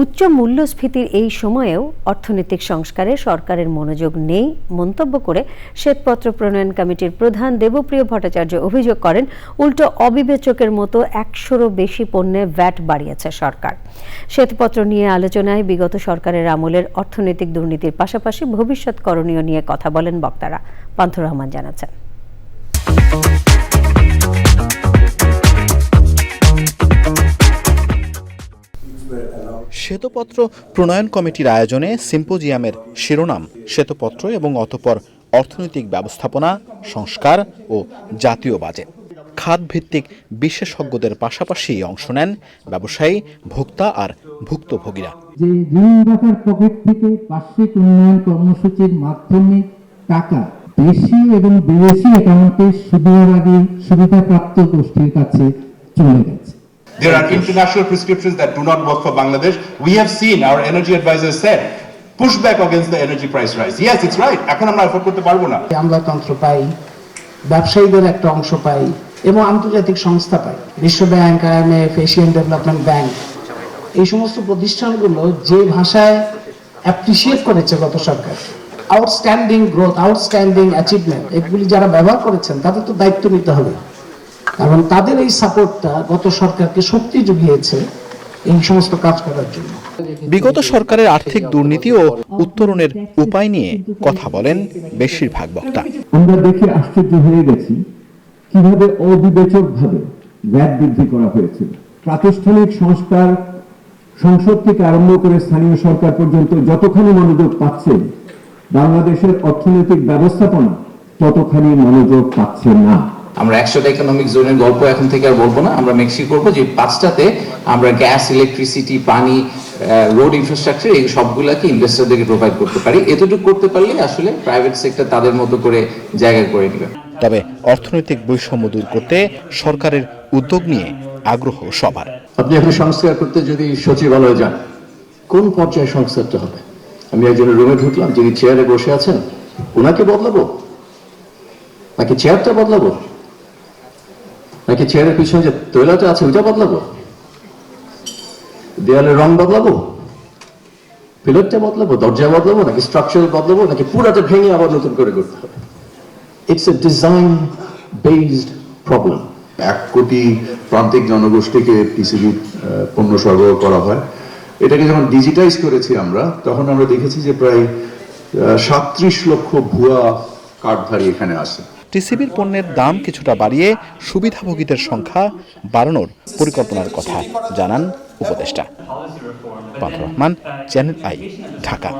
উচ্চ মূল্যস্ফীতির এই সময়েও অর্থনৈতিক সংস্কারে সরকারের মনোযোগ নেই মন্তব্য করে শ্বেতপত্র প্রণয়ন কমিটির প্রধান দেবপ্রিয় ভট্টাচার্য অভিযোগ করেন, উল্টো অবিবেচকের মতো একশোরও বেশি পণ্যে ভ্যাট বাড়িয়েছে সরকার। শ্বেতপত্র নিয়ে আলোচনায় বিগত সরকারের আমলের অর্থনৈতিক দুর্নীতির পাশাপাশি ভবিষ্যৎ করণীয় নিয়ে কথা বলেন বক্তারা। পান্থুর রহমান জানাচ্ছেন। শ্বেতপত্র প্রণয়ন কমিটির আয়োজনে সিম্পোজিয়ামের শিরোনাম, শ্বেতপত্র এবং অতপর অর্থনৈতিক ব্যবস্থাপনা, সংস্কার ও জাতীয় বাজেট। খাতভিত্তিক বিশেষজ্ঞদের পাশাপাশি অংশ নেন ব্যবসায়ী, ভোক্তা আর ভুক্তভোগীরা। যে ঋণদাতার পকেট থেকে বার্ষিক উন্নয়ন কর্মসূচির মাধ্যমে টাকা দেশি এবং বিদেশি অ্যাকাউন্টে সুদের আগে সুবিধাপ্রাপ্ত গোষ্ঠীর কাছে চলে গেছে। There are international prescriptions that do not work for Bangladesh. We have seen, our energy advisors said, pushback against the energy price rise. Yes, it's right. এখন আমরা এফোর্ড করতে পারব না আমলাতন্ত্র পাই ব্যবসায়ীদের একটা অংশ পাই এবং আন্তর্জাতিক সংস্থা পাই বিশ্ব bank IMF Asian Development Bank এই সমস্ত প্রতিষ্ঠানগুলো যে ভাষায় অ্যাপ্রিসিয়েট করেছে গত সরকার আউটস্ট্যান্ডিং গ্রোথ আউটস্ট্যান্ডিং অ্যাচিভমেন্ট এগুলি যারা ব্যবহার করেছেন তাদের তো দায়িত্ব নিতে হবে কারণ তাদের এই সাপোর্টটা গত সরকারকে শক্তি জুগিয়েছে এই সমস্ত কাজ করার জন্য। বিগত সরকারের আর্থিক দুর্নীতি ও উত্তরণের উপায় নিয়ে কথা বলেন বেশিরভাগ বক্তা। আমরা দেখে আশ্চর্য হয়ে গেছি কীভাবে অবিবেচকভাবে ভ্যাট বৃদ্ধি করা হয়েছিল প্রাতিষ্ঠানিক সংস্কার সংসদ থেকে আরম্ভ করে স্থানীয় সরকার পর্যন্ত যতখানি মনোযোগ পাচ্ছে বাংলাদেশের অর্থনৈতিক ব্যবস্থাপনা ততখানি মনোযোগ পাচ্ছে না। আমরা একশোটা ইকোনমিক জোনের গল্প এখন থেকে আর বলব না আমরা মেক্সি করব যে পাঁচটাতে আমরা গ্যাস ইলেকট্রিসিটি পানি রোড ইনফ্রাস্ট্রাকচার এই সবগুলাকে ইনভেস্টরদেরকে প্রোভাইড করতে পারি। এতটুকু করতে পারলে আসলে প্রাইভেট সেক্টর তাদের মতো করে জায়গা করে নেবে। তবে অর্থনৈতিক বৈষম্য দূর করতে সরকারের উদ্যোগ নিয়ে আগ্রহ সবার। আপনি এখন সংস্কার করতে যদি সচিবালয়ে যান কোন পর্যায়ে সংস্কারটা হবে? আমি একজনের রুমে ঢুকলাম যিনি চেয়ারে বসে আছেন ওনাকে বদলাবো? নাকি চেয়ারটা বদলাবো? নাকি চেয়ারের পিছনে যে তৈলাটা আছে ওইটা বদলাবো? দেয়ালের রং বদলাবো? পিলারটা বদলাবো? দরজা বদলাবো? নাকি স্ট্রাকচার বদলাবো? নাকি পুরাটা ভেঙে আবার নতুন করে করতে হবে? It's a design based problem এক কোটি প্রান্তিক জনগোষ্ঠীকে পিসিবি পণ্য সরবরাহ করা হয়। এটাকে যখন ডিজিটাইজ করেছি আমরা, তখন আমরা দেখেছি যে প্রায় সাত্রিশ লক্ষ ভুয়া কার্ডধারী এখানে আছে। টিসিবির পণ্যের দাম কিছুটা বাড়িয়ে সুবিধাভোগীদের সংখ্যা বাড়ানোর পরিকল্পনার কথা জানান উপদেষ্টা। Rahman, Channel I, Dhaka.